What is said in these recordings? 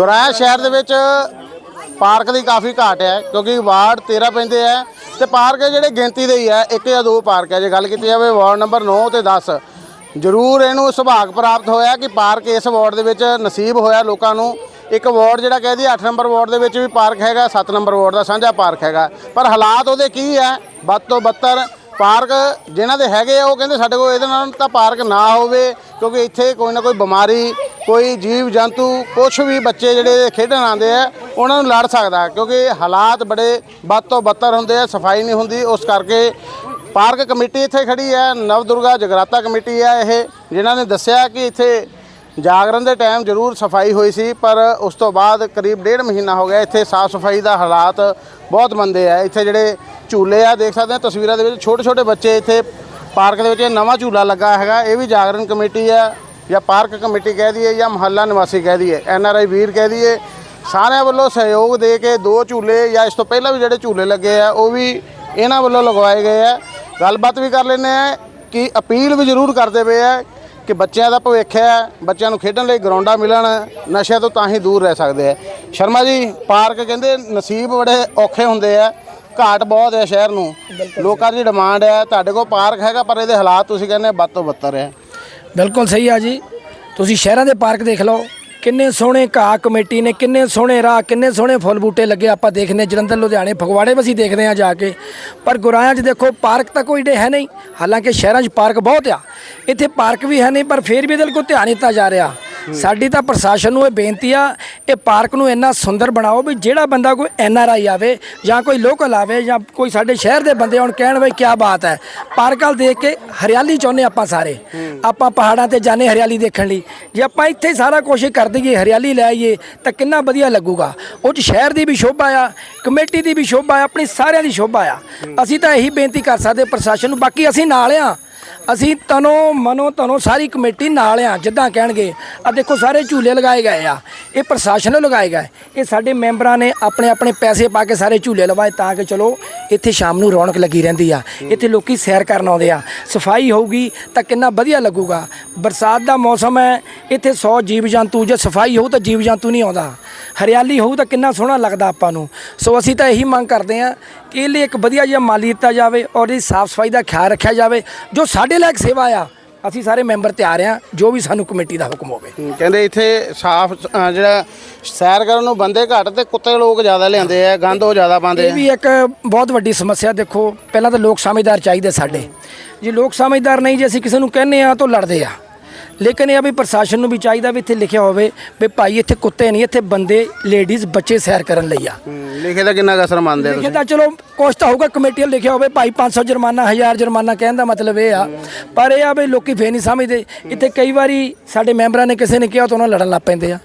ਗੁਰਾਇਆ ਸ਼ਹਿਰ ਦੇ ਵਿੱਚ ਪਾਰਕ ਦੀ ਕਾਫੀ ਘਾਟ ਹੈ, ਕਿਉਂਕਿ ਵਾਰਡ 13 ਪੈਂਦੇ ਆ ਤੇ ਪਾਰਕ ਜਿਹੜੇ ਗਿਣਤੀ ਦੇ ਹੀ ਹੈ, ਇੱਕ ਜਾਂ ਦੋ ਪਾਰਕ ਹੈ। ਜੇ ਗੱਲ ਕੀਤੀ ਜਾਵੇ ਵਾਰਡ ਨੰਬਰ 9 ਤੇ 10 ਜ਼ਰੂਰ ਇਹਨੂੰ ਸੁਭਾਗ ਪ੍ਰਾਪਤ ਹੋਇਆ ਕਿ ਪਾਰਕ ਇਸ ਵਾਰਡ ਦੇ ਵਿੱਚ ਨਸੀਬ ਹੋਇਆ ਲੋਕਾਂ ਨੂੰ। ਇੱਕ ਵਾਰਡ ਜਿਹੜਾ ਕਹਿੰਦੀ 8 ਨੰਬਰ ਵਾਰਡ ਦੇ ਵਿੱਚ ਵੀ ਪਾਰਕ ਹੈਗਾ 7 ਨੰਬਰ ਵਾਰਡ ਦਾ ਸਾਂਝਾ ਪਾਰਕ ਹੈਗਾ। ਪਰ ਹਾਲਾਤ ਉਹਦੇ ਕੀ ਹੈ, ਵੱਧ ਤੋਂ ਬੱਤਰ ਪਾਰਕ ਜਿਹਨਾਂ ਦੇ ਹੈਗੇ ਆ, ਉਹ ਕਹਿੰਦੇ ਸਾਡੇ ਕੋਲ ਇਹਦੇ ਨਾਲ ਤਾਂ ਪਾਰਕ ਨਾ ਹੋਵੇ, ਕਿਉਂਕਿ ਇੱਥੇ ਕੋਈ ਨਾ ਕੋਈ ਬਿਮਾਰੀ ਕੋਈ ਜੀਵ ਜੰਤੂ ਕੁਝ ਵੀ ਬੱਚੇ ਜਿਹੜੇ ਖੇਡਣ ਆਉਂਦੇ ਆ, ਉਹਨਾਂ ਨੂੰ ਲੜ ਸਕਦਾ ਕਿਉਂਕਿ ਹਾਲਾਤ ਬੜੇ ਵੱਧ ਤੋਂ ਬੱਤਰ ਹੁੰਦੇ ਆ, ਸਫ਼ਾਈ ਨਹੀਂ ਹੁੰਦੀ। ਉਸ ਕਰਕੇ ਪਾਰਕ ਕਮੇਟੀ ਇੱਥੇ ਖੜੀ ਹੈ ਨਵਦੁਰਗਾ ਜਗਰਾਤਾ ਕਮੇਟੀ ਹੈ ਇਹ, ਜਿਨ੍ਹਾਂ ਨੇ ਦੱਸਿਆ ਕਿ ਇੱਥੇ ਜਾਗਰਣ ਦੇ ਟਾਈਮ ਜ਼ਰੂਰ ਸਫ਼ਾਈ ਹੋਈ ਸੀ, ਪਰ ਉਸ ਤੋਂ ਬਾਅਦ ਕਰੀਬ ਡੇਢ ਮਹੀਨਾ ਹੋ ਗਿਆ, ਇੱਥੇ ਸਾਫ਼ ਸਫ਼ਾਈ ਦਾ ਹਾਲਾਤ ਬਹੁਤ ਮੰਦੇ ਆ। ਇੱਥੇ ਜਿਹੜੇ ਝੂਲੇ ਆ, ਦੇਖ ਸਕਦੇ ਆ ਤਸਵੀਰਾਂ ਦੇ ਵਿੱਚ ਛੋਟੇ ਛੋਟੇ ਬੱਚੇ ਇੱਥੇ ਪਾਰਕ ਦੇ ਵਿੱਚ ਨਵਾਂ ਝੂਲਾ ਲੱਗਾ ਹੈਗਾ, ਇਹ ਵੀ ਜਾਗਰਣ ਕਮੇਟੀ ਆ ਜਾਂ ਪਾਰਕ ਕਮੇਟੀ ਕਹਿ ਦਈਏ ਜਾਂ ਮੁਹੱਲਾ ਨਿਵਾਸੀ ਕਹਿ ਦਈਏ ਐਨ ਆਰ ਆਈ ਵੀਰ ਕਹਿ ਦਈਏ ਸਾਰਿਆਂ ਵੱਲੋਂ ਸਹਿਯੋਗ ਦੇ ਕੇ ਦੋ ਝੂਲੇ ਜਾਂ ਇਸ ਤੋਂ ਪਹਿਲਾਂ ਵੀ ਜਿਹੜੇ ਝੂਲੇ ਲੱਗੇ ਆ ਉਹ ਵੀ ਇਹਨਾਂ ਵੱਲੋਂ ਲਗਵਾਏ ਗਏ ਆ। ਗੱਲਬਾਤ ਵੀ ਕਰ ਲੈਂਦੇ ਆ ਕਿ ਅਪੀਲ ਵੀ ਜ਼ਰੂਰ ਕਰਦੇ ਪਏ ਆ ਕਿ ਬੱਚਿਆਂ ਦਾ ਭਵਿੱਖ ਹੈ ਬੱਚਿਆਂ ਨੂੰ ਖੇਡਣ ਲਈ ਗਰਾਊਂਡਾਂ ਮਿਲਣ ਨਸ਼ਿਆਂ ਤੋਂ ਤਾਂ ਹੀ ਦੂਰ ਰਹਿ ਸਕਦੇ ਆ। ਸ਼ਰਮਾ ਜੀ ਪਾਰਕ ਕਹਿੰਦੇ ਨਸੀਬ ਬੜੇ ਔਖੇ ਹੁੰਦੇ ਆ ਘਾਟ ਬਹੁਤ ਹੈ ਸ਼ਹਿਰ ਨੂੰ। ਲੋਕਾਂ ਦੀ ਡਿਮਾਂਡ ਹੈ ਤੁਹਾਡੇ ਕੋਲ ਪਾਰਕ ਹੈਗਾ ਪਰ ਇਹਦੇ ਹਾਲਾਤ ਤੁਸੀਂ ਕਹਿੰਦੇ ਵੱਧ ਤੋਂ ਬੱਤਰ ਹੈ ਬਿਲਕੁਲ ਸਹੀ ਆ ਜੀ। ਤੁਸੀਂ ਸ਼ਹਿਰਾਂ ਦੇ ਪਾਰਕ ਦੇਖ ਲਓ, ਕਿੰਨੇ ਸੋਹਣੇ ਘਾਹ ਕਮੇਟੀ ਨੇ, ਕਿੰਨੇ ਸੋਹਣੇ ਰਾਹ, ਕਿੰਨੇ ਸੋਹਣੇ ਫੁੱਲ ਬੂਟੇ ਲੱਗੇ ਆਪਾਂ ਦੇਖਨੇ ਜਲੰਧਰ, ਲੁਧਿਆਣੇ, ਫਗਵਾੜੇ ਵੀ ਅਸੀਂ ਦੇਖਦੇ ਆ ਜਾ ਕੇ। ਪਰ ਗੁਰਾਇਆਂ 'ਚ ਦੇਖੋ, ਪਾਰਕ ਤਾਂ ਕੋਈ ਡੇ ਹੈ ਨਹੀਂ। ਹਾਲਾਂਕਿ ਸ਼ਹਿਰਾਂ 'ਚ ਪਾਰਕ ਬਹੁਤ ਆ। ਇੱਥੇ ਪਾਰਕ ਵੀ ਹੈ ਨਹੀਂ, ਪਰ ਫਿਰ ਵੀ ਇਹਦੇ ਕੋਲ ਧਿਆਨ ਦਿੱਤਾ ਜਾ ਰਿਹਾ। ਸਾਡੀ ਤਾਂ ਪ੍ਰਸ਼ਾਸਨ ਨੂੰ ਇਹ ਬੇਨਤੀ ਆ, ਇਹ ਪਾਰਕ ਨੂੰ ਇੰਨਾ ਸੁੰਦਰ ਬਣਾਓ ਵੀ ਜਿਹੜਾ ਬੰਦਾ ਕੋਈ ਐਨ ਆਰ ਆਈ ਆਵੇ ਜਾਂ ਕੋਈ ਲੋਕਲ ਆਵੇ ਜਾਂ ਕੋਈ ਸਾਡੇ ਸ਼ਹਿਰ ਦੇ ਬੰਦੇ ਆਉਣ ਕਹਿਣ ਬਈ ਕੀ ਬਾਤ ਹੈ। ਪਾਰਕ ਵੱਲ ਦੇਖ ਕੇ ਹਰਿਆਲੀ ਚਾਹੁੰਦੇ ਆਪਾਂ ਸਾਰੇ। ਆਪਾਂ ਪਹਾੜਾਂ ਤੇ ਜਾਣੇ ਹਰਿਆਲੀ ਦੇਖਣ ਲਈ। ਜੇ ਆਪਾਂ ਇੱਥੇ ਸਾਰਾ ਕੋਸ਼ਿਸ਼ ਕਰ ਦਈਏ, ਹਰਿਆਲੀ ਲੈ ਆਈਏ, ਤਾਂ ਕਿੰਨਾ ਵਧੀਆ ਲੱਗੂਗਾ। ਉਹ ਚ ਸ਼ਹਿਰ ਦੀ ਵੀ ਸ਼ੋਭਾ ਆ, ਕਮੇਟੀ ਦੀ ਵੀ ਸ਼ੋਭਾ ਆ, ਆਪਣੀ ਸਾਰਿਆਂ ਦੀ ਸ਼ੋਭਾ ਆ। ਅਸੀਂ ਤਾਂ ਇਹੀ ਬੇਨਤੀ ਕਰ ਸਕਦੇ ਪ੍ਰਸ਼ਾਸਨ ਨੂੰ। ਬਾਕੀ ਅਸੀਂ ਨਾਲ ਆ। ਅਸੀਂ ਤਨੋ ਮਨੋ ਤਨੋ ਸਾਰੀ ਕਮੇਟੀ ਨਾਲ ਆ, ਜਿੱਦਾਂ ਕਹਿਣਗੇ। ਆ ਦੇਖੋ, ਸਾਰੇ ਝੂਲੇ ਲਗਾਏ ਗਏ ਆ। ਇਹ ਪ੍ਰਸ਼ਾਸਨ ਨੇ ਲਗਾਏ ਗਏ। ਇਹ ਸਾਡੇ ਮੈਂਬਰਾਂ ਨੇ ਆਪਣੇ ਆਪਣੇ ਪੈਸੇ ਪਾ ਕੇ ਸਾਰੇ ਝੂਲੇ ਲਵਾਏ ਤਾਂ ਕਿ ਚਲੋ, ਇੱਥੇ ਸ਼ਾਮ ਨੂੰ ਰੌਣਕ ਲੱਗੀ ਰਹਿੰਦੀ ਆ। ਇੱਥੇ ਲੋਕੀ ਸੈਰ ਕਰਨ ਆਉਂਦੇ ਆ। ਸਫ਼ਾਈ ਹੋਊਗੀ ਤਾਂ ਕਿੰਨਾ ਵਧੀਆ ਲੱਗੂਗਾ। ਬਰਸਾਤ ਦਾ ਮੌਸਮ ਹੈ, ਇੱਥੇ 100 ਜੀਵ ਜੰਤੂ ਜੇ ਸਫ਼ਾਈ ਹੋਊ ਤਾਂ ਜੀਵ ਜੰਤੂ ਨਹੀਂ ਆਉਂਦਾ। ਹਰਿਆਲੀ ਹੋਊ ਤਾਂ ਕਿੰਨਾ ਸੋਹਣਾ ਲੱਗਦਾ ਆਪਾਂ ਨੂੰ। ਸੋ ਅਸੀਂ ਤਾਂ ਇਹੀ ਮੰਗ ਕਰਦੇ ਹਾਂ ਕਿ ਇਹ ਲਈ ਇੱਕ ਵਧੀਆ ਜਿਹਾ ਮਾਲੀ ਦਿੱਤਾ ਜਾਵੇ ਔਰ ਇਹ ਸਾਫ਼ ਸਫ਼ਾਈ ਦਾ ਖਿਆਲ ਰੱਖਿਆ ਜਾਵੇ ਜੋ ਸਾਡੇ ਲਈ ਇੱਕ ਸੇਵਾ ਆ ਅਸੀਂ ਸਾਰੇ ਮੈਂਬਰ ਤਿਆਰ ਆ ਜੋ ਵੀ ਸਾਨੂੰ ਕਮੇਟੀ ਦਾ ਹੁਕਮ ਹੋਵੇ। ਕਹਿੰਦੇ ਇੱਥੇ ਸਾਫ਼ ਜਿਹੜਾ ਸੈਰ ਕਰਨ ਨੂੰ ਬੰਦੇ ਘੱਟ ਤੇ ਕੁੱਤੇ ਲੋਕ ਜ਼ਿਆਦਾ ਲਿਆਂਦੇ ਆ ਗੰਦ ਉਹ ਜ਼ਿਆਦਾ ਪਾਉਂਦੇ ਇਹ ਆ। ਵੀ ਇੱਕ ਬਹੁਤ ਵੱਡੀ ਸਮੱਸਿਆ ਦੇਖੋ ਪਹਿਲਾਂ ਤਾਂ ਲੋਕ ਸਮਝਦਾਰ ਚਾਹੀਦੇ ਸਾਡੇ। ਜੇ ਲੋਕ ਸਮਝਦਾਰ ਨਹੀਂ ਜੇ ਅਸੀਂ ਕਿਸੇ ਨੂੰ ਕਹਿੰਨੇ ਆ ਤਾਂ ਲੜਦੇ ਆ। ਲੇਕਿਨ ਇਹ ਆ ਵੀ ਪ੍ਰਸ਼ਾਸਨ ਨੂੰ ਵੀ ਚਾਹੀਦਾ ਵੀ ਇੱਥੇ ਲਿਖਿਆ ਹੋਵੇ ਵੀ ਭਾਈ ਇੱਥੇ ਕੁੱਤੇ ਨਹੀਂ ਇੱਥੇ ਬੰਦੇ ਲੇਡੀਜ਼ ਬੱਚੇ ਸੈਰ ਕਰਨ ਲਈ ਆ। ਲਿਖੇ ਦਾ ਕਿੰਨਾ ਅਸਰ ਮੰਨਦੇ ਤੁਸੀਂ? ਤਾਂ ਚਲੋ ਕੁਛ ਤਾਂ ਹੋਊਗਾ ਕਮੇਟੀ ਲਿਖਿਆ ਹੋਵੇ ਭਾਈ 500 ਜੁਰਮਾਨਾ 1000 ਜੁਰਮਾਨਾ ਕਹਿਣ ਦਾ ਮਤਲਬ ਇਹ ਆ। ਪਰ ਇਹ ਆ ਵੀ ਲੋਕੀ ਫੇਰ ਨਹੀਂ ਸਮਝਦੇ। ਇੱਥੇ ਕਈ ਵਾਰੀ ਸਾਡੇ ਮੈਂਬਰਾਂ ਨੇ ਕਿਸੇ ਨੇ ਕਿਹਾ ਤਾਂ ਉਹਨਾਂ ਲੜਨ ਲੱਗ ਪੈਂਦੇ ਆ।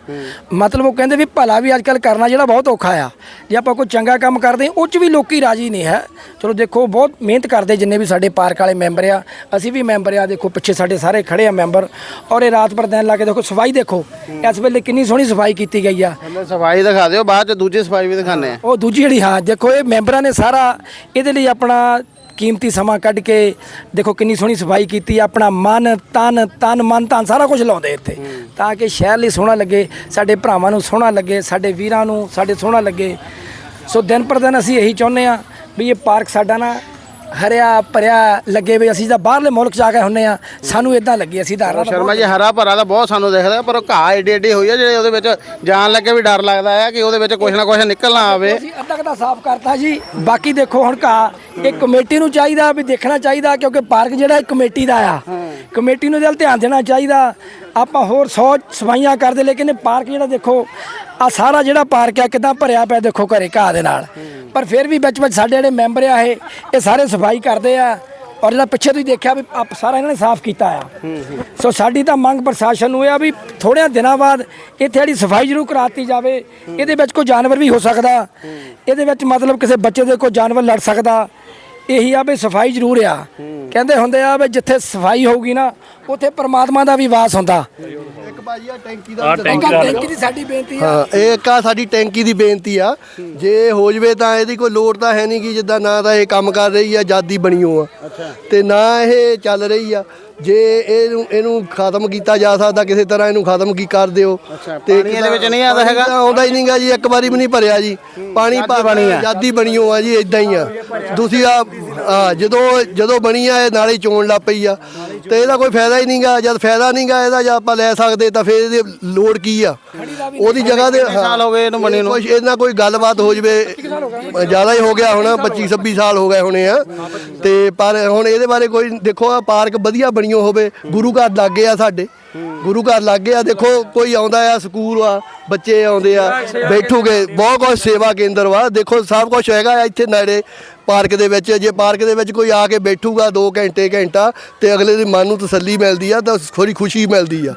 ਮਤਲਬ ਉਹ ਕਹਿੰਦੇ ਵੀ ਭਲਾ ਵੀ ਅੱਜਕੱਲ ਕਰਨਾ ਜਿਹੜਾ ਬਹੁਤ ਔਖਾ ਆ। ਜੇ ਆਪਾਂ ਕੋਈ ਚੰਗਾ ਕੰਮ ਕਰਦੇ ਉਹ 'ਚ ਵੀ ਲੋਕੀ ਰਾਜੀ ਨਹੀਂ ਹੈ। ਚਲੋ ਦੇਖੋ ਬਹੁਤ ਮਿਹਨਤ ਕਰਦੇ ਜਿੰਨੇ ਵੀ ਸਾਡੇ ਪਾਰਕ ਵਾਲੇ ਮੈਂਬਰ ਆ। ਅਸੀਂ ਵੀ ਮੈਂਬਰ ਆ ਦੇਖੋ ਪਿੱਛੇ ਸਾਡੇ ਸਾਰੇ ਖੜੇ ਆ ਮੈਂਬਰ। ਔਰ ਇਹ ਰਾਤ ਪਰ ਦਿਨ ਲਾ ਕੇ ਦੇਖੋ ਸਫ਼ਾਈ ਦੇਖੋ। ਇਸ ਵੇਲੇ ਕਿੰਨੀ ਸੋਹਣੀ ਸਫ਼ਾਈ ਕੀਤੀ ਗਈ ਆ। ਸਫ਼ਾਈ ਦਿਖਾ ਦਿਓ ਬਾਅਦ ਚ ਦੂਜੀ ਸਫ਼ਾਈ ਵੀ ਦਿਖਾਣੇ ਆ। ਉਹ ਦੂਜੀ ਜਿਹੜੀ ਹਾਂ ਦੇਖੋ ਇਹ ਮੈਂਬਰਾਂ ਨੇ ਸਾਰਾ ਇਹਦੇ ਲਈ ਆਪਣਾ ਕੀਮਤੀ ਸਮਾਂ ਕੱਢ ਕੇ ਦੇਖੋ ਕਿੰਨੀ ਸੋਹਣੀ ਸਫ਼ਾਈ ਕੀਤੀ, ਆਪਣਾ ਮਨ, ਤਨ ਤਨ, ਮਨ ਤਨ ਸਾਰਾ ਕੁਝ ਲਾਉਂਦੇ ਇੱਥੇ। ਤਾਂ ਕਿ ਸ਼ਹਿਰ ਲਈ ਸੋਹਣਾ ਲੱਗੇ, ਸਾਡੇ ਭਰਾਵਾਂ ਨੂੰ ਸੋਹਣਾ ਲੱਗੇ, ਸਾਡੇ ਵੀਰਾਂ ਨੂੰ ਸਾਡੇ ਸੋਹਣਾ ਲੱਗੇ। ਸੋ ਦਿਨ ਪਰ ਦਿਨ ਅਸੀਂ ਇਹੀ ਚਾਹੁੰਦੇ ਆ ਵੀ ਇਹ ਪਾਰਕ ਸਾਡਾ ਨਾ ਹਰਿਆ ਭਰਿਆ ਲੱਗੇ ਵੀ ਅਸੀਂ ਤਾਂ ਬਾਹਰਲੇ ਮੁਲਕ ਜਾ ਕੇ ਹੁੰਨੇ ਆ। ਸਾਨੂੰ ਇਦਾਂ ਲੱਗੇ ਅਸੀਂ ਤਾਂ ਸ਼ਰਮਾ ਜੀ ਹਰਾ ਭਰਾ ਤਾਂ ਬਹੁਤ ਸਾਨੂੰ ਦਿਖਦਾ ਪਰ ਉਹ ਘਾਹ ਏਡੀ ਏਡੀ ਹੋਈ ਆ ਜਿਹੜੇ ਉਹਦੇ ਵਿੱਚ ਜਾਣ ਲੱਗੇ ਵੀ ਡਰ ਲੱਗਦਾ ਹੈ ਕਿ ਉਹਦੇ ਵਿੱਚ ਕੁਝ ਨਾ ਕੁਝ ਨਿਕਲ ਨਾ ਆਵੇ। ਅਸੀਂ ਅੱਧਾ ਕਦਾ ਸਾਫ਼ ਕਰਤਾ ਜੀ ਬਾਕੀ ਦੇਖੋ ਹੁਣ ਕਾ ਇਹ ਕਮੇਟੀ ਨੂੰ ਚਾਹੀਦਾ ਵੀ ਦੇਖਣਾ ਚਾਹੀਦਾ ਕਿਉਂਕਿ ਪਾਰਕ ਜਿਹੜਾ ਇਹ ਕਮੇਟੀ ਦਾ ਆ। ਕਮੇਟੀ ਨੂੰ ਇਹਦੇ ਵੱਲ ਧਿਆਨ ਦੇਣਾ ਚਾਹੀਦਾ। ਆਪਾਂ ਹੋਰ 100 ਸਫਾਈਆਂ ਕਰਦੇ ਲੇਕਿਨ ਇਹ ਪਾਰਕ ਜਿਹੜਾ ਦੇਖੋ ਆ ਸਾਰਾ ਜਿਹੜਾ ਪਾਰਕ ਆ ਕਿਦਾਂ ਭਰਿਆ ਪਿਆ ਦੇਖੋ ਘਰੇ ਘਾਹ ਦੇ ਨਾਲ। ਪਰ ਫਿਰ ਵੀ ਵਿੱਚ ਵਿੱਚ ਸਾਡੇ ਜਿਹੜੇ ਮੈਂਬਰ ਆ ਇਹ ਇਹ ਸਾਰੇ ਸਫ਼ਾਈ ਕਰਦੇ ਆ। ਔਰ ਜਿਹੜਾ ਪਿੱਛੇ ਤੁਸੀਂ ਦੇਖਿਆ ਵੀ ਆਪ ਸਾਰਾ ਇਹਨਾਂ ਨੇ ਸਾਫ਼ ਕੀਤਾ ਆ। ਸੋ ਸਾਡੀ ਤਾਂ ਮੰਗ ਪ੍ਰਸ਼ਾਸਨ ਨੂੰ ਇਹ ਆ ਵੀ ਥੋੜ੍ਹਿਆਂ ਦਿਨਾਂ ਬਾਅਦ ਇੱਥੇ ਜਿਹੜੀ ਸਫ਼ਾਈ ਜ਼ਰੂਰ ਕਰਾਤੀ ਜਾਵੇ। ਇਹਦੇ ਵਿੱਚ ਕੋਈ ਜਾਨਵਰ ਵੀ ਹੋ ਸਕਦਾ। ਇਹਦੇ ਵਿੱਚ ਮਤਲਬ ਕਿਸੇ ਬੱਚੇ ਦੇ ਕੋਈ ਜਾਨਵਰ ਲੜ ਸਕਦਾ। ਇਹੀ ਆ ਵੀ ਸਫ਼ਾਈ ਜ਼ਰੂਰ ਆ। ਕਹਿੰਦੇ ਹੁੰਦੇ ਆ ਵੀ ਜਿੱਥੇ ਸਫ਼ਾਈ ਹੋਊਗੀ ਨਾ ਉੱਥੇ ਪ੍ਰਮਾਤਮਾ ਦਾ ਵੀ ਵਾਸ ਹੁੰਦਾ। ਇੱਕ ਭਾਜੀ ਆ ਟੈਂਕੀ ਦਾ ਟੈਂਕੀ ਦੀ ਸਾਡੀ ਬੇਨਤੀ ਆ। ਹਾਂ ਇਹ ਇੱਕ ਆ ਸਾਡੀ ਟੈਂਕੀ ਦੀ ਬੇਨਤੀ ਆ। ਜੇ ਹੋ ਜਵੇ ਤਾਂ ਇਹਦੀ ਕੋਈ ਲੋੜ ਤਾਂ ਹੈ ਨਹੀਂ ਕਿ ਜਿੱਦਾਂ ਨਾ ਤਾਂ ਇਹ ਕੰਮ ਕਰ ਰਹੀ ਆ ਆਜ਼ਾਦੀ ਬਣੀ ਹੋ ਆ। ਤੇ ਨਾ ਇਹ ਚੱਲ ਰਹੀ ਆ। ਜੇ ਇਹਨੂੰ ਇਹਨੂੰ ਖਤਮ ਕੀਤਾ ਜਾ ਸਕਦਾ ਕਿਸੇ ਤਰ੍ਹਾਂ ਇਹਨੂੰ ਖਤਮ ਕੀ ਕਰ ਦਿਓ। ਪਾਣੀ ਇਹਦੇ ਵਿੱਚ ਨਹੀਂ ਆਉਂਦਾ ਹੈਗਾ? ਤਾਂ ਆਉਂਦਾ ਹੀ ਨਹੀਂਗਾ ਜੀ ਇੱਕ ਵਾਰੀ ਵੀ ਨਹੀਂ ਭਰਿਆ ਜੀ। ਪਾਣੀ ਬਣੀ ਆ। ਆਜ਼ਾਦੀ ਬਣੀ ਹੋ ਆ ਜੀ ਇਦਾਂ ਹੀ ਆ। ਤੁਸੀਂ ਆ ਆ, ਜਦੋਂ ਜਦੋਂ ਬਣੀ ਆ ਇਹ ਨਾਲੇ ਚੋਣ ਲੱਗ ਪਈ ਆ। ਤੇ ਇਹਦਾ ਕੋਈ ਫਾਇਦਾ ਹੀ ਨਹੀਂਗਾ ਜਦ ਫਾਇਦਾ ਨਹੀਂਗਾ ਇਹਦਾ ਜੇ ਆਪਾਂ ਲੈ ਸਕਦੇ ਤਾਂ ਫਿਰ ਇਹਦੀ ਲੋੜ ਕੀ ਆ? ਉਹਦੀ ਜਗ੍ਹਾ ਤੇ ਸਾਲ ਹੋ। ਗਏ ਇਹਨੂੰ ਬਣੀ ਨੂੰ? ਕੁਝ ਇਹਨਾਂ ਕੋਈ ਗੱਲਬਾਤ ਹੋ ਜਵੇ ਜ਼ਿਆਦਾ ਹੀ ਹੋ ਗਿਆ ਹੁਣ 25 26 ਸਾਲ ਹੋ ਗਏ ਹੋਣੇ ਆ। ਤੇ ਪਰ ਹੁਣ ਇਹਦੇ ਬਾਰੇ ਕੋਈ ਦੇਖੋ ਆ ਪਾਰਕ ਵਧੀਆ ਬਣੀਓ ਹੋਵੇ ਗੁਰੂ ਘਰ ਲੱਗੇ ਆ ਸਾਡੇ। ਗੁਰੂ ਘਰ ਲੱਗੇ ਆ ਦੇਖੋ ਕੋਈ ਆਉਂਦਾ ਆ ਸਕੂਲ ਆ ਬੱਚੇ ਆਉਂਦੇ ਆ ਬੈਠੂਗੇ ਬਹੁਤ ਕੁਝ ਸੇਵਾ ਕੇਂਦਰ ਵਾ। ਦੇਖੋ ਸਭ ਕੁਝ ਹੈਗਾ ਆ ਇੱਥੇ ਨੇੜੇ। ਪਾਰਕ ਦੇ ਵਿੱਚ, ਜੇ ਪਾਰਕ ਦੇ ਵਿੱਚ ਕੋਈ ਆ ਕੇ ਬੈਠੂਗਾ 2 ਘੰਟੇ ਘੰਟਾ ਤੇ ਅਗਲੇ ਦੇ ਮਨ ਨੂੰ ਤਸੱਲੀ ਮਿਲਦੀ ਆ, ਤਾਂ ਥੋੜੀ ਖੁਸ਼ੀ ਮਿਲਦੀ ਆ।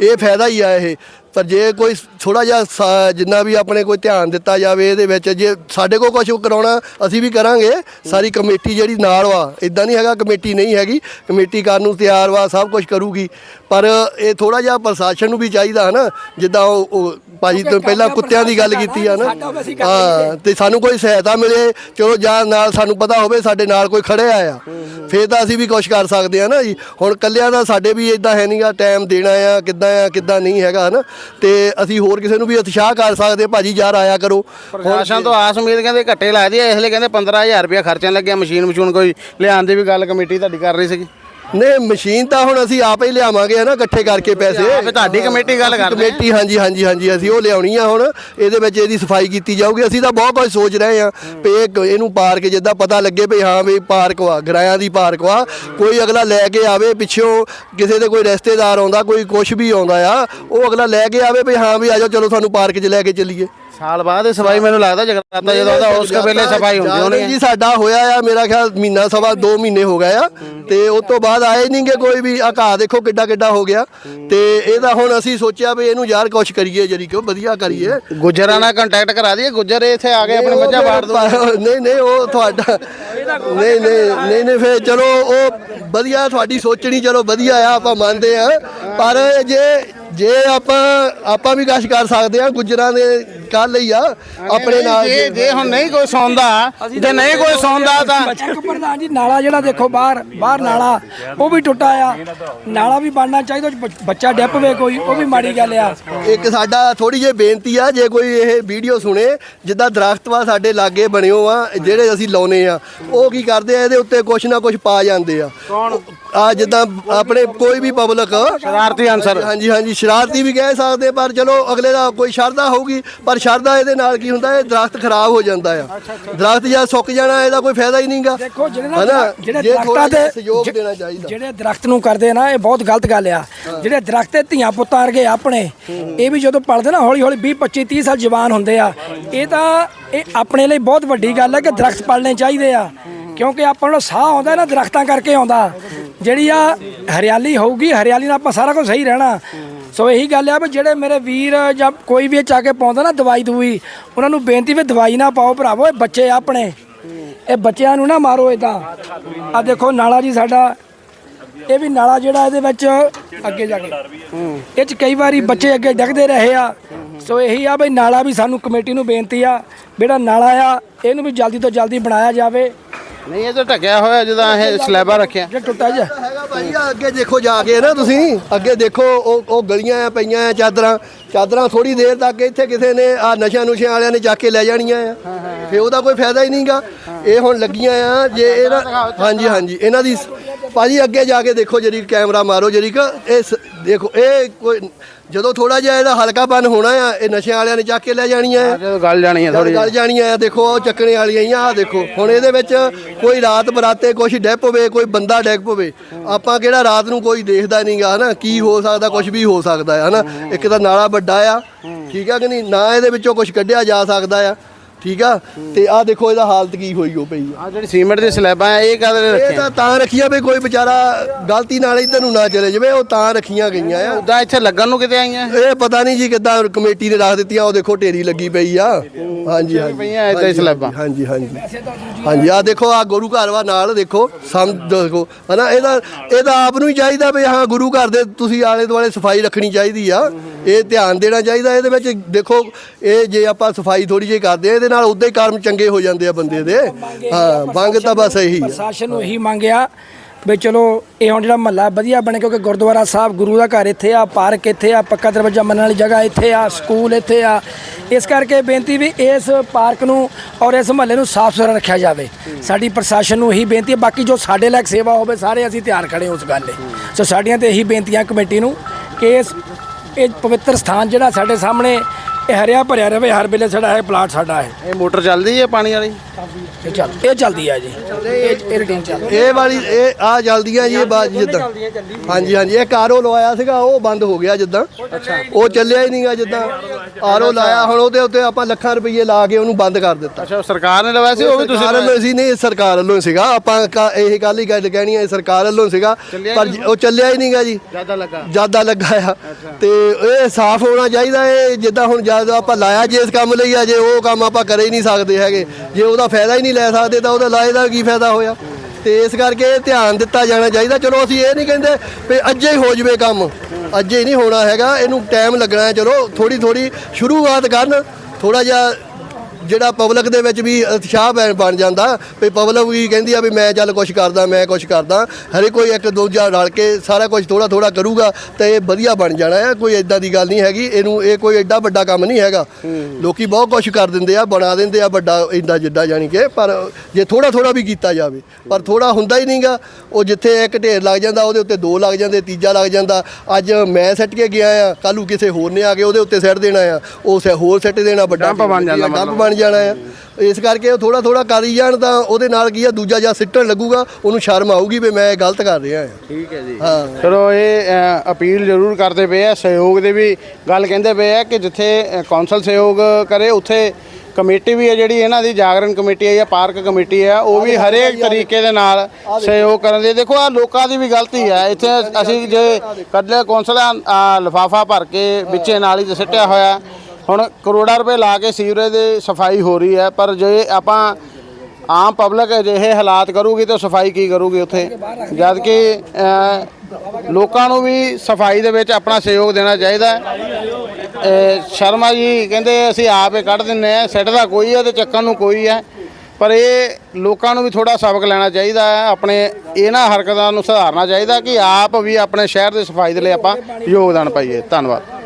ਇਹ ਫਾਇਦਾ ਹੀ ਆ ਇਹ। ਪਰ ਜੇ ਕੋਈ ਥੋੜਾ ਜਿਹਾ ਜਿੰਨਾ ਵੀ ਆਪਣੇ ਕੋਈ ਧਿਆਨ ਦਿੱਤਾ ਜਾਵੇ ਇਹਦੇ ਵਿੱਚ ਜੇ ਸਾਡੇ ਕੋਲ ਕੁਝ ਕਰਾਉਣਾ ਅਸੀਂ ਵੀ ਕਰਾਂਗੇ। ਸਾਰੀ ਕਮੇਟੀ ਜਿਹੜੀ ਨਾਲ ਵਾ ਇਦਾਂ ਨਹੀਂ ਹੈਗਾ ਕਮੇਟੀ ਨਹੀਂ ਹੈਗੀ। ਕਮੇਟੀ ਕਰਨ ਨੂੰ ਤਿਆਰ ਵਾ ਸਭ ਕੁਝ ਕਰੂਗੀ। ਪਰ ਇਹ ਥੋੜਾ ਜਿਹਾ ਪ੍ਰਸ਼ਾਸਨ ਨੂੰ ਵੀ ਚਾਹੀਦਾ ਹੈ ਨਾ ਜਿੱਦਾਂ ਉਹ ਭਾਜੀ ਤੋਂ ਪਹਿਲਾਂ ਕੁੱਤਿਆਂ ਦੀ ਗੱਲ ਕੀਤੀ ਆ ਨਾ। ਹਾਂ ਤੇ ਸਾਨੂੰ ਕੋਈ ਸਹਾਇਤਾ ਮਿਲੇ ਚਲੋ ਜਾਂ ਨਾਲ ਸਾਨੂੰ ਪਤਾ ਹੋਵੇ ਸਾਡੇ ਨਾਲ ਕੋਈ ਖੜਿਆ ਆ। ਫੇਰ ਤਾਂ ਅਸੀਂ ਵੀ ਕੁਝ ਕਰ ਸਕਦੇ ਆ ਨਾ ਜੀ। ਹੁਣ ਕੱਲਿਆਂ ਦਾ ਸਾਡੇ ਵੀ ਇਦਾਂ ਹੈ ਨਹੀਂਗਾ ਟਾਈਮ ਦੇਣਾ ਆ ਕਿੱਦਾਂ ਆ ਕਿੱਦਾਂ ਨਹੀਂ ਹੈਗਾ ਨਾ ਤੇ ਅਸੀਂ ਹੋਰ ਕਿਸੇ ਨੂੰ ਵੀ ਉਤਸ਼ਾਹ ਕਰ ਸਕਦੇ, ਭਾਜੀ ਯਾਰ ਆਇਆ ਕਰੋ। ਪ੍ਰਸ਼ਾਸਨ ਤੋਂ ਆਸ ਉਮੀਦ ਕਹਿੰਦੇ ਘੱਟੇ ਲੱਗਦੀ ਹੈ ਇਸ ਲਈ ਕਹਿੰਦੇ 15000 ਰੁਪਏ ਖਰਚਣ ਲੱਗਿਆ, ਮਸ਼ੀਨ ਮਸ਼ੂਨ ਕੋਈ ਲਿਆਉਣ ਦੀ ਵੀ ਗੱਲ ਕਮੇਟੀ ਤੁਹਾਡੀ ਕਰ ਰਹੀ ਸੀਗੀ। ਨਹੀਂ ਮਸ਼ੀਨ ਤਾਂ ਹੁਣ ਅਸੀਂ ਆਪੇ ਹੀ ਲਿਆਵਾਂਗੇ ਹੈ ਨਾ ਇਕੱਠੇ ਕਰਕੇ ਪੈਸੇ। ਆਪੇ ਤੁਹਾਡੀ ਕਮੇਟੀ ਗੱਲ ਕਰਦੇ ਆ। ਕਮੇਟੀ ਹਾਂਜੀ ਹਾਂਜੀ ਹਾਂਜੀ ਅਸੀਂ ਉਹ ਲਿਆਉਣੀ ਆ ਹੁਣ ਇਹਦੇ ਵਿੱਚ ਇਹਦੀ ਸਫ਼ਾਈ ਕੀਤੀ ਜਾਊਗੀ। ਅਸੀਂ ਤਾਂ ਬਹੁਤ ਕੁਝ ਸੋਚ ਰਹੇ ਆ ਵੀ ਇਹ ਇਹਨੂੰ ਪਾਰਕ ਜਿੱਦਾਂ ਪਤਾ ਲੱਗੇ ਵੀ ਹਾਂ ਵੀ ਪਾਰਕ ਵਾ ਗਰਾਇਆਂ ਦੀ ਪਾਰਕ ਵਾ। ਕੋਈ ਅਗਲਾ ਲੈ ਕੇ ਆਵੇ ਪਿੱਛੋਂ ਕਿਸੇ ਦੇ ਕੋਈ ਰਿਸ਼ਤੇਦਾਰ ਆਉਂਦਾ ਕੋਈ ਕੁਝ ਵੀ ਆਉਂਦਾ ਆ ਉਹ ਅਗਲਾ ਲੈ ਕੇ ਆਵੇ ਵੀ ਹਾਂ ਵੀ ਆਜੋ ਚਲੋ ਤੁਹਾਨੂੰ ਪਾਰਕ 'ਚ ਲੈ ਕੇ ਚੱਲੀਏ। ਸਾਲ ਬਾਅਦ ਇਹ ਸਫ਼ਾਈ ਮੈਨੂੰ ਲੱਗਦਾ ਜਗਰਾਤਾ ਜਦੋਂ ਆਉਂਦਾ ਉਸ ਵੇਲੇ ਸਫ਼ਾਈ ਹੁੰਦੀ ਹੋਣੀ ਜੀ ਸਾਡਾ ਹੋਇਆ ਆ ਮੇਰਾ ਖਿਆਲ ਮਹੀਨਾ ਸਵਾ 2 ਮਹੀਨੇ ਹੋ ਗਏ ਆ। ਤੇ ਉਸ ਤੋਂ ਬਾਅਦ ਆਏ ਨਹੀਂਗੇ ਕੋਈ ਵੀ ਆ ਘਾਹ ਦੇਖੋ ਕਿੱਡਾ ਕਿੱਡਾ ਹੋ ਗਿਆ। ਤੇ ਇਹਦਾ ਹੁਣ ਅਸੀਂ ਸੋਚਿਆ ਵੀ ਇਹਨੂੰ ਯਾਰ ਕੁਛ ਕਰੀਏ ਜਰੀ ਕਿਉਂ ਵਧੀਆ ਕਰੀਏ। ਗੁੱਜਰਾਂ ਨਾਲ ਕੰਟੈਕਟ ਕਰਾ ਦਈਏ ਗੁੱਜਰ ਇੱਥੇ ਆ ਕੇ ਆਪਣੇ ਮੱਝਾਂ ਬਾੜ ਦੋ ਨਹੀਂ ਨਹੀਂ ਉਹ ਤੁਹਾਡਾ ਨਹੀਂ ਨਹੀਂ ਨਹੀਂ ਨਹੀਂ ਫੇਰ ਚਲੋ ਉਹ ਵਧੀਆ ਤੁਹਾਡੀ ਸੋਚਣੀ ਚਲੋ ਵਧੀਆ ਆ ਆਪਾਂ ਮੰਨਦੇ ਆ। ਪਰ ਜੇ ਜੇ ਆਪਾਂ ਆਪਾਂ ਵੀ ਕੁਛ ਕਰ ਸਕਦੇ ਆ ਗੁੱਜਰਾਂ ਦੇ ਕੱਲ ਹੀ ਆ ਆਪਣੇ ਨਾਲ ਜੇ ਜੇ ਹੁਣ ਨਹੀਂ ਕੋਈ ਸੌਂਦਾ ਜੇ ਨਹੀਂ ਕੋਈ ਸੌਂਦਾ ਤਾਂ ਇੱਕ ਪ੍ਰਧਾਨ ਜੀ ਨਾਲਾ ਜਿਹੜਾ ਦੇਖੋ ਬਾਹਰ ਬਾਹਰ ਨਾਲਾ ਉਹ ਵੀ ਟੁੱਟਾ ਆ। ਨਾਲਾ ਵੀ ਬਣਨਾ ਚਾਹੀਦਾ ਬੱਚ- ਡਿੱਪ ਵੇ ਕੋਈ ਉਹ ਵੀ ਮਾੜੀ ਗੱਲ ਆ। ਇੱਕ ਸਾਡਾ ਥੋੜੀ ਜਿਹੀ ਬੇਨਤੀ ਆ ਜੇ ਕੋਈ ਇਹ ਵੀਡੀਓ ਸੁਣੇ ਜਿੱਦਾਂ ਦਰਖਤ ਵਾ ਸਾਡੇ ਲਾਗੇ ਬਣਿਓ ਆ ਜਿਹੜੇ ਅਸੀਂ ਲਾਉਨੇ ਆ ਉਹ ਕੀ ਕਰਦੇ ਆ ਇਹਦੇ ਉੱਤੇ ਕੁਛ ਨਾ ਕੁਛ ਪਾ ਜਾਂਦੇ ਆ। ਕੌਣ? ਆ ਜਿੱਦਾਂ ਆਪਣੇ ਕੋਈ ਵੀ ਪਬਲਿਕ ਸ਼ਰਾਰਤੀ ਅਨਸਰ। ਹਾਂਜੀ ਹਾਂਜੀ ਸ਼ਰਾਰਤੀ ਵੀ ਕਹਿ ਸਕਦੇ ਪਰ ਚਲੋ ਅਗਲੇ ਦਾ ਕੋਈ ਸ਼ਰਧਾ ਹੋਊਗੀ ਪਰ ਸ਼ਰਧਾ ਇਹਦੇ ਨਾਲ ਕੀ ਹੁੰਦਾ ਇਹ ਦਰਖਤ ਖਰਾਬ ਹੋ ਜਾਂਦਾ ਆ। ਦਰਖਤ ਜਾਂ ਸੁੱਕ ਜਾਣਾ ਇਹਦਾ ਕੋਈ ਫਾਇਦਾ ਹੀ ਨਹੀਂਗਾ। ਦੇਖੋ ਜਿਹੜੇ ਨਾ? ਦਰਖਤ- ਜਿਹੜੇ ਜੇ ਥੋੜ੍ਹਾ ਦਰਖਤਾਂ ਜਿਹਾ ਦੇ ਸਹਿਯੋਗ ਜ- ਦੇਣਾ ਚਾਹੀਦਾ। ਜਿਹੜੇ ਦਰਖਤ ਨੂੰ ਕਰਦੇ ਨਾ ਇਹ ਬਹੁਤ ਗਲਤ ਗੱਲ ਆ। ਜਿਹੜੇ ਦਰਖਤ ਤੇ ਧੀਆਂ ਪੁੱਤਾਂ ਵਰਗੇ ਆਪਣੇ ਇਹ ਵੀ ਜਦੋਂ ਪਲਦੇ ਨਾ ਹੌਲੀ ਹੌਲੀ 20 25 30 ਸਾਲ ਜਵਾਨ ਹੁੰਦੇ ਆ। ਇਹ ਤਾਂ ਇਹ ਆਪਣੇ ਲਈ ਬਹੁਤ ਵੱਡੀ ਗੱਲ ਹੈ ਕਿ ਦਰਖਤ ਪਲਣੇ ਚਾਹੀਦੇ ਆ। ਕਿਉਂਕਿ ਆਪਾਂ ਨੂੰ ਸਾਹ ਆਉਂਦਾ ਨਾ ਦਰਖਤਾਂ ਕਰਕੇ ਆਉਂਦਾ। ਜਿਹੜੀ ਆ ਹਰਿਆਲੀ ਹੋਊਗੀ ਹਰਿਆਲੀ ਨਾਲ ਆਪਾਂ ਸਾਰਾ ਕੁਝ ਸਹੀ ਰਹਿਣਾ। ਸੋ ਇਹੀ ਗੱਲ ਆ ਵੀ ਜਿਹੜੇ ਮੇਰੇ ਵੀਰ ਜਾਂ ਕੋਈ ਵੀ ਇਹ ਚਾ ਕੇ ਪਾਉਂਦਾ ਨਾ ਦਵਾਈ ਦੂਈ ਉਹਨਾਂ ਨੂੰ ਬੇਨਤੀ ਵੀ ਦਵਾਈ ਨਾ ਪਾਓ ਭਰਾਵੋ ਇਹ ਬੱਚੇ ਆ ਆਪਣੇ। ਇਹ ਬੱਚਿਆਂ ਨੂੰ ਨਾ ਮਾਰੋ ਇਦਾਂ ਆ ਦੇਖੋ ਨਾਲਾ ਜੀ ਸਾਡਾ ਇਹ ਵੀ ਨਾਲਾ ਜਿਹੜਾ ਇਹਦੇ ਵਿੱਚ ਅੱਗੇ ਜਾ ਕੇ। ਇਹ ਚ ਕਈ ਵਾਰੀ ਬੱਚੇ ਅੱਗੇ ਡਿੱਗਦੇ ਰਹੇ ਆ। ਸੋ ਇਹੀ ਆ ਬਈ ਨਾਲਾ ਵੀ ਸਾਨੂੰ ਕਮੇਟੀ ਨੂੰ ਬੇਨਤੀ ਆ ਜਿਹੜਾ ਨਾਲਾ ਆ ਇਹਨੂੰ ਵੀ ਜਲਦੀ ਤੋਂ ਜਲਦੀ ਬਣਾਇਆ ਜਾਵੇ। ਨਹੀਂ ਇਹ ਤਾਂ ਢੱਕਿਆ ਹੋਇਆ ਜਦੋਂ ਇਹ ਸਲੈਬਾਂ ਰੱਖਿਆ। ਜੇ ਟੁੱਟਾ ਜਾ ਭਾਈ ਆ ਅੱਗੇ ਦੇਖੋ ਜਾ ਕੇ ਨਾ ਤੁਸੀਂ। ਅੱਗੇ ਦੇਖੋ ਉਹ ਉਹ ਗਲੀਆਂ ਆ ਪਈਆਂ ਆ ਚਾਦਰਾਂ। ਚਾਦਰਾਂ ਥੋੜੀ ਦੇਰ ਤੱਕ ਇੱਥੇ ਕਿਸੇ ਨੇ ਆ ਨਸ਼ਾ ਨੁਸ਼ਿਆਂ ਵਾਲਿਆਂ ਨੇ ਚੱਕ ਕੇ ਲੈ ਜਾਣੀਆਂ ਆ। ਫੇ ਉਹਦਾ ਕੋਈ ਫਾਇਦਾ ਹੀ ਨਹੀਂਗਾ ਇਹ ਹੁਣ ਲੱਗੀਆਂ ਆ ਜੇ ਇਹ ਨਾ ਹਾਂਜੀ ਹਾਂਜੀ। ਇਹਨਾਂ ਦੀ ਭਾਜੀ ਅੱਗੇ ਜਾ ਕੇ ਦੇਖੋ ਜਰੀ ਕੈਮਰਾ ਮਾਰੋ ਜਰੀ ਕਿ ਇਹ ਸ- ਦੇਖੋ ਇਹ ਕੋਈ ਜਦੋਂ ਥੋੜਾ ਜਿਹਾ ਇਹਦਾ ਹਲਕਾਪਨ ਹੋਣਾ ਆ ਇਹ ਨਸ਼ਿਆਂ ਵਾਲਿਆਂ ਨੇ ਚੱਕ ਕੇ ਲੈ ਜਾਣੀਆਂ ਆ। ਜਦੋਂ ਗੱਲ ਜਾਣੀ ਹੈ ਥੋੜੀ ਗੱਲ ਜਾਣੀਆਂ ਆ ਦੇਖੋ ਉਹ ਚੱਕਣੇ ਵਾਲੀਆਂ ਹੀ ਆ ਆਹ ਦੇਖੋ। ਹੁਣ ਇਹਦੇ ਵਿੱਚ ਕੋਈ ਰਾਤ ਬਰਾਤੇ ਕੁਝ ਡਿੱਗ ਪਵੇ ਕੋਈ ਬੰਦਾ ਡਿੱਗ ਪਵੇ ਆਪਾਂ ਕਿਹੜਾ ਰਾਤ ਨੂੰ ਕੋਈ ਦੇਖਦਾ ਨਹੀਂਗਾ ਹਨਾ? ਕੀ ਹੋ ਸਕਦਾ ਕੁਝ ਵੀ ਹੋ ਸਕਦਾ ਹੈ ਹਨਾ? ਇੱਕ ਤਾਂ ਨਾਲਾ ਵੱਡਾ ਆ ਠੀਕ ਆ ਕਿ ਨਹੀਂ? ਨਾ ਇਹਦੇ ਵਿੱਚੋਂ ਕੁਝ ਕੱਢਿਆ ਜਾ ਸਕਦਾ ਆ। ਠੀਕ ਆ? ਤੇ ਆਹ ਦੇਖੋ ਇਹਦਾ ਹਾਲਤ ਕੀ ਹੋਈ ਉਹ ਪਈ ਆ। ਆ ਜਿਹੜੀ ਸੀਮੈਂਟ ਦੀ ਸਲੈਬਾਂ ਆ ਇਹ ਕਾਹਦੇ ਇਹ ਰੱਖੀਆਂ? ਤਾਂ ਤਾਂ ਰੱਖੀਆਂ ਵੀ ਕੋਈ ਵਿਚਾਰਾ ਗਲਤੀ ਨਾਲ ਇੱਧਰ ਨੂੰ ਨਾ ਚਲੇ ਜਾਵੇ ਉਹ ਤਾਂ ਰੱਖੀਆਂ ਗਈਆਂ ਆ। ਉਦਾਂ ਇੱਥੇ ਲੱਗਣ ਨੂੰ ਕਿਤੇ ਆਈਆਂ? ਇਹ ਪਤਾ ਨਹੀਂ ਜੀ ਕਿੱਦਾਂ ਕਮੇਟੀ ਨੇ ਰੱਖ ਦਿੱਤੀਆਂ ਉਹ ਦੇਖੋ ਢੇਰੀ ਲੱਗੀ ਪਈ ਆ। ਹਾਂਜੀ ਹਾਂਜੀ। ਪਈਆਂ ਏਦਾਂ ਹੀ ਸਲੈਬਾਂ। ਹਾਂਜੀ ਹਾਂਜੀ। ਹਾਂਜੀ ਆ ਦੇਖੋ ਆ ਗੁਰੂ ਘਰ ਵਾ ਨਾਲ ਦੇਖੋ ਸਮ ਦੇਖੋ ਹਨਾ ਇਹਦਾ ਇਹਦਾ ਆਪ ਨੂੰ ਹੀ ਚਾਹੀਦਾ ਵੀ ਹਾਂ ਗੁਰੂ ਘਰ ਦੇ ਤੁਸੀਂ ਆਲੇ ਦੁਆਲੇ ਸਫ਼ਾਈ ਰੱਖਣੀ ਚਾਹੀਦੀ ਆ। ਇਹ ਧਿਆਨ ਦੇਣਾ ਚਾਹੀਦਾ ਇਹਦੇ ਵਿੱਚ ਦੇਖੋ ਇਹ ਜੇ ਆਪਾਂ ਸਫ਼ਾਈ ਥੋੜੀ ਜਿਹੀ ਕਰਦੇ ਆ ਇਹਦੇ ਨਾਲ ਉਦਾਂ ਹੀ ਕਰਮ ਚੰਗੇ ਹੋ ਜਾਂਦੇ ਆ ਬੰਦੇ ਦੇ। ਹਾਂ ਬੰਗ ਤਾਂ ਬਸ ਇਹੀ ਆ। ਪ੍ਰਸ਼ਾਸਨ ਨੂੰ ਇਹੀ ਮੰਗਿਆ ਵੀ ਚਲੋ ਇਹ ਹੁਣ ਜਿਹੜਾ ਮਹੱਲਾ ਵਧੀਆ ਬਣੇ ਕਿਉਂਕਿ ਗੁਰਦੁਆਰਾ ਸਾਹਿਬ ਗੁਰੂ ਦਾ ਘਰ ਇੱਥੇ ਆ ਪਾਰਕ ਇੱਥੇ ਆ ਪੱਕਾ ਦਰਵਾਜ਼ਾ ਮੰਨਣ ਵਾਲੀ ਜਗ੍ਹਾ ਇੱਥੇ ਆ ਸਕੂਲ ਇੱਥੇ ਆ। ਇਸ ਕਰਕੇ ਬੇਨਤੀ ਵੀ ਇਸ ਪਾਰਕ ਨੂੰ ਔਰ ਇਸ ਮਹੱਲੇ ਨੂੰ ਸਾਫ਼ ਸੁਥਰਾ ਰੱਖਿਆ ਜਾਵੇ। ਸਾਡੀ ਪ੍ਰਸ਼ਾਸਨ ਨੂੰ ਇਹੀ ਬੇਨਤੀ ਹੈ ਬਾਕੀ ਜੋ ਸਾਡੇ ਲਾਇਕ ਸੇਵਾ ਹੋਵੇ ਸਾਰੇ ਅਸੀਂ ਤਿਆਰ ਖੜੇ ਉਸ ਗੱਲ ਲਈ ਸੋ ਸਾਡੀਆਂ ਤੇ ਇਹੀ ਬੇਨਤੀਆਂ ਕਮੇਟੀ ਨੂੰ ਕਿ ਇਸ ਇਹ ਪਵਿੱਤਰ ਸਥਾਨ ਜਿਹੜਾ ਸਾਡੇ ਸਾਹਮਣੇ ਇਹ ਹਰਿਆ ਭਰਿਆ ਰਵੇ ਹਰ ਵੇਲੇ ਸਾਡਾ ਇਹ ਪਲਾਟ ਸਾਡਾ ਹੈ ਇਹ ਮੋਟਰ ਚੱਲਦੀ ਹੈ ਪਾਣੀ ਵਾਲੀ? ਇਹ ਚੱਲ ਇਹ ਚੱਲਦੀ ਆ ਜੀ। ਇਹ ਇਹ ਰੂਟੀਨ ਚੱਲ ਇਹ ਵਾਲੀ ਇਹ ਆ ਜਲਦੀਆਂ ਜੀ ਇਹ ਬਾਅਦ ਜਿੱਦਾਂ। ਹਾਂਜੀ ਹਾਂਜੀ ਇਹ ਕਾਰੋ ਲਵਾਇਆ ਸੀਗਾ ਉਹ ਬੰਦ ਹੋ ਗਿਆ ਜਿੱਦਾਂ। ਉਹ ਚੱਲਿਆ ਹੀ ਨਹੀਂਗਾ ਜਿੱਦਾਂ। ਆਰੋ ਲਾਇਆ ਹੁਣ ਉਹਦੇ ਉੱਤੇ ਆਪਾਂ ਲੱਖਾਂ ਰੁਪਏ ਲਾ ਕੇ ਉਹਨੂੰ ਬੰਦ ਕਰ ਦਿੱਤਾ। ਅੱਛਾ ਸਰਕਾਰ ਨੇ ਲਵਾਇਆ ਸੀ ਉਹ ਵੀ ਤੁਸੀਂ ਸਰਕਾਰ ਵੱਲੋਂ ਸੀ ਨਹੀਂ ਸਰਕਾਰ ਵੱਲੋਂ ਸੀਗਾ। ਆਪਾਂ ਇਹ ਗੱਲ ਹੀ ਗੱਲ ਕਹਿਣੀ ਹੈ ਸਰਕਾਰ ਵੱਲੋਂ ਸੀਗਾ। ਪਰ ਉਹ ਚੱਲਿਆ ਹੀ ਨਹੀਂਗਾ ਜੀ। ਜ਼ਿਆਦਾ ਲੱਗਾ। ਜ਼ਿਆਦਾ ਲੱਗਾ ਆ। ਤੇ ਇਹ ਸਾਫ਼ ਹੋਣਾ ਚਾਹੀਦਾ ਇਹ ਜਿੱਦਾਂ ਹੁਣ ਆਪਾਂ ਲਾਇਆ ਜੇ ਇਸ ਕੰਮ ਲਈ ਆ, ਜੇ ਉਹ ਕੰਮ ਆਪਾਂ ਕਰ ਹੀ ਨਹੀਂ ਸਕਦੇ ਹੈਗੇ। ਜੇ ਉਹਦਾ ਫਾਇਦਾ ਹੀ ਨਹੀਂ ਲੈ ਸਕਦੇ, ਤਾਂ ਉਹਦਾ ਲਾਏ ਦਾ ਕੀ ਫਾਇਦਾ ਹੋਇਆ? ਤੇ ਇਸ ਕਰਕੇ ਧਿਆਨ ਦਿੱਤਾ ਜਾਣਾ ਚਾਹੀਦਾ। ਚਲੋ ਅਸੀਂ ਇਹ ਨਹੀਂ ਕਹਿੰਦੇ ਵੀ ਅੱਜੇ ਹੀ ਹੋ ਜਵੇ ਕੰਮ। ਅੱਜੇ ਹੀ ਨਹੀਂ ਹੋਣਾ ਹੈਗਾ। ਇਹਨੂੰ ਟਾਈਮ ਲੱਗਣਾ ਹੈ। ਚਲੋ ਥੋੜੀ ਥੋੜੀ ਸ਼ੁਰੂਆਤ ਕਰਨ। ਥੋੜਾ ਜਿਹਾ ਜਿਹੜਾ ਪਬਲਿਕ ਦੇ ਵਿੱਚ ਵੀ ਉਤਸ਼ਾਹ ਬਣ ਜਾਂਦਾ ਵੀ ਪਬਲਿਕ ਵੀ ਕਹਿੰਦੀ ਆ ਵੀ ਮੈਂ ਚੱਲ ਕੁਝ ਕਰਦਾ ਮੈਂ ਕੁਝ ਕਰਦਾ। ਹਰੇ ਕੋਈ ਇੱਕ ਦੂਜਾ ਰਲ ਕੇ ਸਾਰਾ ਕੁਝ ਥੋੜਾ ਥੋੜਾ ਕਰੂਗਾ ਤੇ ਇਹ ਵਧੀਆ ਬਣ ਜਾਣਾ ਹੈ ਕੋਈ ਇਦਾਂ ਦੀ ਗੱਲ ਨਹੀਂ ਹੈਗੀ। ਇਹਨੂੰ ਇਹ ਕੋਈ ਐਡਾ ਵੱਡਾ ਕੰਮ ਨਹੀਂ ਹੈਗਾ। ਲੋਕੀ ਬਹੁਤ ਕੁਝ ਕਰ ਦਿੰਦੇ ਆ ਬਣਾ ਦਿੰਦੇ ਆ ਵੱਡਾ ਇੰਦਾ ਜਿੱਡਾ ਜਾਣੀ ਕਿ ਪਰ ਜੇ ਥੋੜਾ ਥੋੜਾ ਵੀ ਕੀਤਾ ਜਾਵੇ ਪਰ ਥੋੜਾ ਹੁੰਦਾ ਹੀ ਨਹੀਂਗਾ। ਉਹ ਜਿੱਥੇ ਇੱਕ ਢੇਰ ਲੱਗ ਜਾਂਦਾ ਉਹਦੇ ਉੱਤੇ ਦੋ ਲੱਗ ਜਾਂਦੇ ਤੀਜਾ ਲੱਗ ਜਾਂਦਾ। ਅੱਜ ਮੈਂ ਸੱਟ ਕੇ ਗਿਆ ਆ ਕੱਲੂ ਕਿਸੇ ਹੋਰ ਨੇ ਆ ਕੇ ਉਹਦੇ ਉੱਤੇ ਸੱਟ ਦੇਣਾ ਆ ਉਹ ਸੇ ਹੋਰ ਸੱਟ ਦੇਣਾ ਵੱਡਾ ਡੰਪ ਬਣ ਜਾਂਦਾ ਡੰਪ ਬਣ ਜਾਣਾ ਆ। ਇਸ ਕਰਕੇ ਉਹ ਥੋੜਾ ਥੋੜਾ ਕਰੀ ਜਾਣ ਤਾਂ ਉਹਦੇ ਨਾਲ ਕੀ ਆ ਦੂਜਾ ਜਾਂ ਸਿੱਟਣ ਲੱਗੂਗਾ ਉਹਨੂੰ ਸ਼ਰਮ ਆਊਗੀ ਵੀ ਮੈਂ ਇਹ ਗਲਤ ਕਰ ਰਿਹਾ ਆ। ਠੀਕ ਹੈ ਜੀ। ਹਾਂ। ਚਲੋ ਇਹ ਅ, ਅਪੀਲ ਜ਼ਰੂਰ ਕਰਦੇ ਪਏ ਆ ਸਹਿਯੋਗ ਦੇ ਵੀ ਗੱਲ ਕਹਿੰਦੇ ਪਏ ਆ ਕਿ ਜਿੱਥੇ ਅ, ਕੌਂਸਲ ਸਹਿਯੋਗ ਕਰੇ ਉੱਥੇ ਕਮੇਟੀ ਵੀ ਹੈ ਜਿਹੜੀ ਇਹਨਾਂ ਦੀ ਜਾਗਰਣ ਕਮੇਟੀ ਹੈ ਜਾਂ ਪਾਰਕ ਕਮੇਟੀ ਹੈ ਉਹ ਵੀ ਹਰੇਕ ਤਰੀਕੇ ਦੇ ਨਾਲ ਸਹਿਯੋਗ ਕਰਨ ਦੇ। ਦੇਖੋ ਆ ਲੋਕਾਂ ਦੀ ਵੀ ਗਲਤੀ ਹੈ। ਇੱਥੇ ਅਸੀਂ ਜੇ ਕੱਲੇ ਕੌਂਸਲ ਲਫਾਫਾ ਭਰ ਕੇ ਵਿੱਚੇ ਨਾਲੀ 'ਚ ਸਿੱਟਿਆ ਹੋਇਆ। ਹੁਣ ਕਰੋੜਾਂ ਰੁਪਏ ਲਾ ਕੇ ਸੀਵਰੇਜ ਦੀ ਸਫ਼ਾਈ ਹੋ ਰਹੀ ਹੈ, ਪਰ ਜੇ ਆਪਾਂ ਆਮ ਪਬਲਿਕ ਅਜਿਹੇ ਹਾਲਾਤ ਕਰੂਗੀ ਤਾਂ ਸਫ਼ਾਈ ਕੀ ਕਰੂਗੀ ਉੱਥੇ? ਜਦ ਕਿ ਲੋਕਾਂ ਨੂੰ ਵੀ ਸਫ਼ਾਈ ਦੇ ਵਿੱਚ ਆਪਣਾ ਸਹਿਯੋਗ ਦੇਣਾ ਚਾਹੀਦਾ ਸ਼ਰਮਾ ਜੀ ਕਹਿੰਦੇ ਅਸੀਂ ਆਪ ਹੀ ਕੱਢ ਦਿੰਨੇ ਆ ਸਿੱਟਦਾ ਕੋਈ ਹੈ ਤੇ ਚੱਕਣ ਨੂੰ ਕੋਈ ਹੈ, ਪਰ ਇਹ ਲੋਕਾਂ ਨੂੰ ਵੀ ਥੋੜਾ ਸਬਕ ਲੈਣਾ ਚਾਹੀਦਾ ਹੈ, ਆਪਣੇ ਇਹਨਾਂ ਹਰਕਤਾਂ ਨੂੰ ਸੁਧਾਰਨਾ ਚਾਹੀਦਾ ਕਿ ਆਪ ਵੀ ਆਪਣੇ ਸ਼ਹਿਰ ਦੀ ਸਫ਼ਾਈ ਦੇ ਲਈ ਆਪਾਂ ਯੋਗਦਾਨ ਪਾਈਏ। ਧੰਨਵਾਦ।